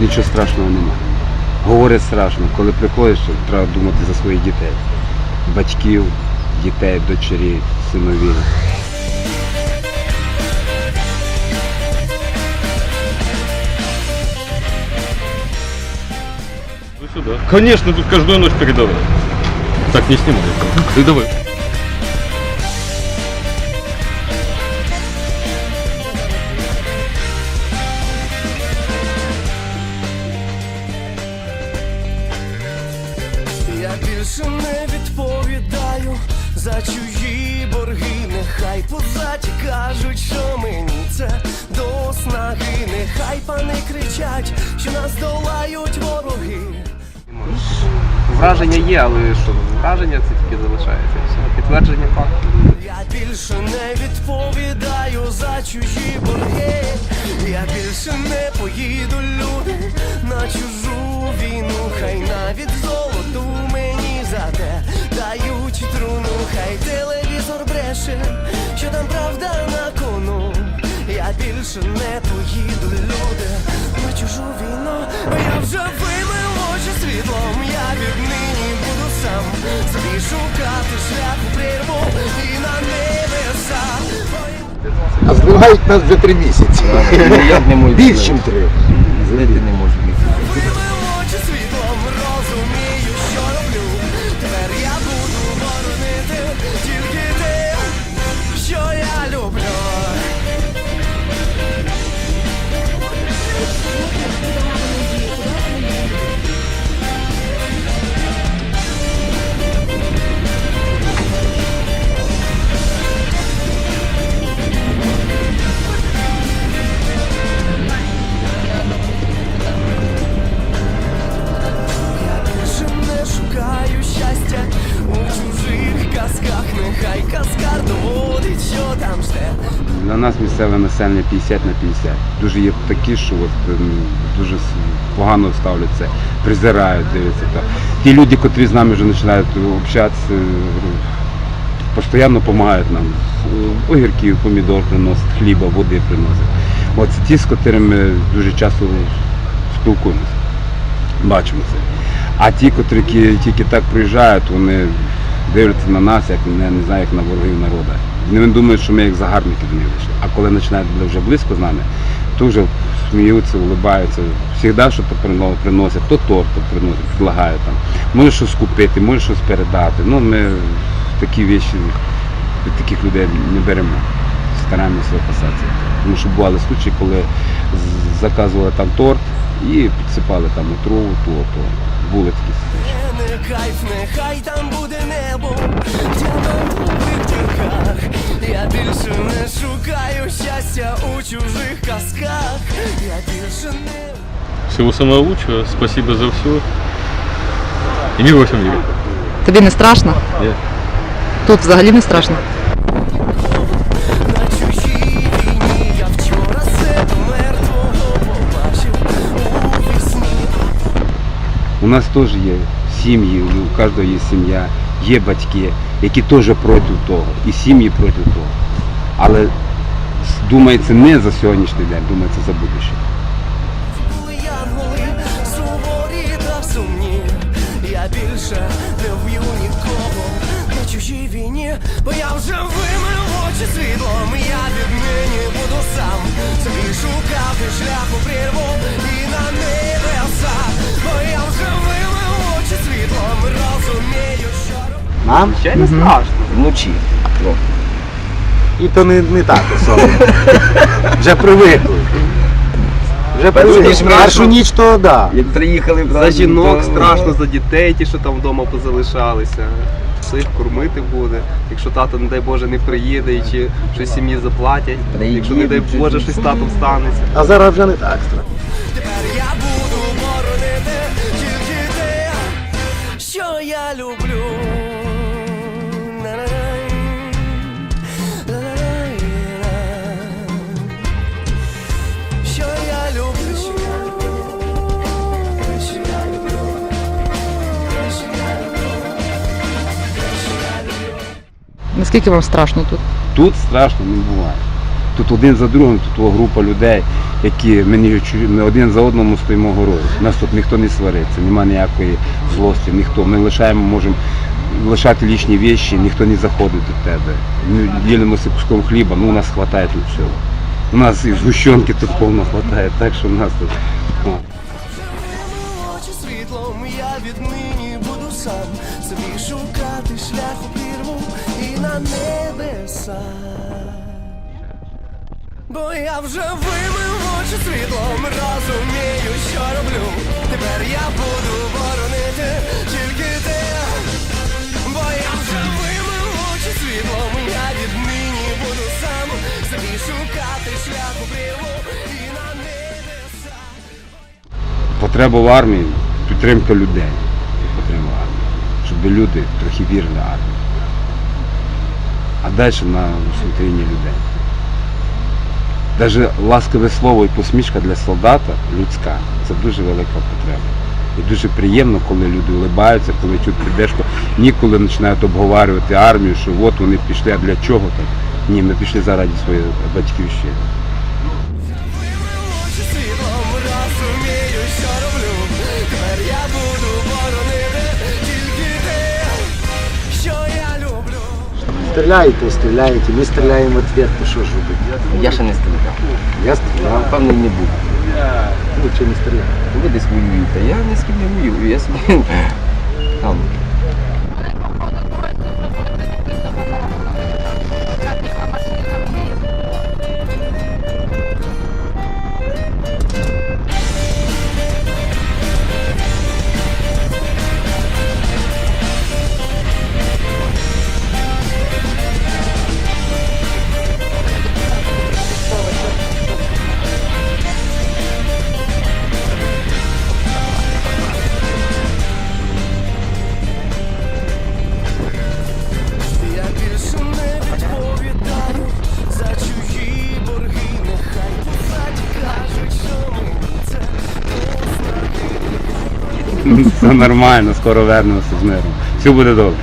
Нічого страшного немає. Говорять страшно, коли приходиш, треба думати за своїх дітей. Батьків, дітей, дочері, синовів. Конечно, тут каждую ночь передавай. Так, не снимай. Ты за чужі борги. Нехай позаті кажуть, що мені це до снаги. Нехай пани кричать, що нас долають вороги. Враження є, але що враження це тільки залишається. Все. Підтвердження факту. Я більше не відповідаю за чужі борги. Я більше не поїду люди на чужу війну. Хай навіть золоту мені за те дають труну. Хай телевізор бреше, що там правда на кону. Я більше не поїду люди на чужу війну. Я вже вимив очі світлом. Я віднині буду сам собі шукати шлях у прірву і на небеса. А здвигають нас вже три місяці. Я. Більш ніж три. не можу. Для нас місцеве населення 50 на 50. Дуже є такі, що от, ем, дуже погано ставляться, презирають, дивляться. Та. Ті люди, котрі з нами вже починають общатися, е, постійно допомагають нам. Огірків, помідор приносять, хліба, води приносять. От це ті, з котрими дуже часто спілкуємося, бачимося. А ті, котрі тільки так приїжджають, вони дивляться на нас, як не, не знаю, як на ворогів народу. Вони думають, що ми як загарбники до них вийшли. А коли починають вже близько з нами, то вже сміються, улибаються. Завжди щось приносять, то торт приносять, предлагають там. Може щось купити, може щось передати. Ну, ми такі речі від таких людей не беремо. Стараємося опасатися. Тому що бували случаї, коли заказували там торт і підсипали там отрову, то, то були такі случаї. Не кайф, нехай там буде небо в діамантових дірках. Я більше не шукаю щастя у чужих казках. Я більше не. Всего самого лучшего. Спасибо за все. И мир во всем мире. Тобі не страшно? Ні. Тут взагалі не страшно. На чужій війні я вчора себе мертвого побачив у вісні. У нас теж є сім'ї, у кожного є сім'я, Є батьки, які теж проти того, і сім'ї проти того. Але думається не за сьогоднішній день, думається за будущее. Я більше не вб'ю нікого на чужій війні, бо я вже вимив очі світлом. Я віднині буду сам собі шукати шлях у прірву і на небеса. Нам Ще не страшно. вночі. Ну. І то не, не так особливо. Вже привикли. Вже привикли. Першу ніч то да. Як приїхали за жінок, страшно за дітей, ті, що там вдома позалишалися. Всіх кормити буде. Якщо тато, не дай Боже, не приїде і чи щось сім'ї заплатять. Якщо не дай Боже, щось з татом станеться. А зараз вже не так страшно. Тепер я буду Наскільки вам страшно тут? Тут страшно не буває. Тут один за другим, тут група людей, які ми, ні- ми один за одному стоїмо горою. У нас тут ніхто не свариться, немає ніякої злості, ніхто. Ми лишаємо, можемо лишати лишні вещі, ніхто не заходить до тебе. Ми ділимося куском хліба, ну у нас вистачає тут всього. У нас і згущенки тут повно вистачає, так що у нас тут. О. Світлом, я віднині буду сам собі шукати шлях у прірву і на небеса. Бо я вже вимив очі світлом, розумію, що роблю. Тепер я буду боронити тільки те. Бо я вже вимив очі світлом, я віднині буду сам собі шукати шлях у і на небеса. Потреба в армії підтримка людей. Потреба армії. Щоб люди трохи вірили армії. А далі на усмотрення людей. Навіть ласкове слово і посмішка для солдата людська це дуже велика потреба. І дуже приємно, коли люди улибаються, коли чуть піддержку. Ніколи починають обговорювати армію, що от вони пішли, а для чого так? Ні, ми пішли заради своєї батьківщини. Стріляєте, стріляєте, ми стріляємо в ответ, то що ж робити? Я ще не стріляв. Я стріляв, Певно, і не був. ну чи не стріляв. Ви десь воюєте. Я не з ким не воюю. Я собі там. Все нормально, скоро вернемося з миром. Все буде добре.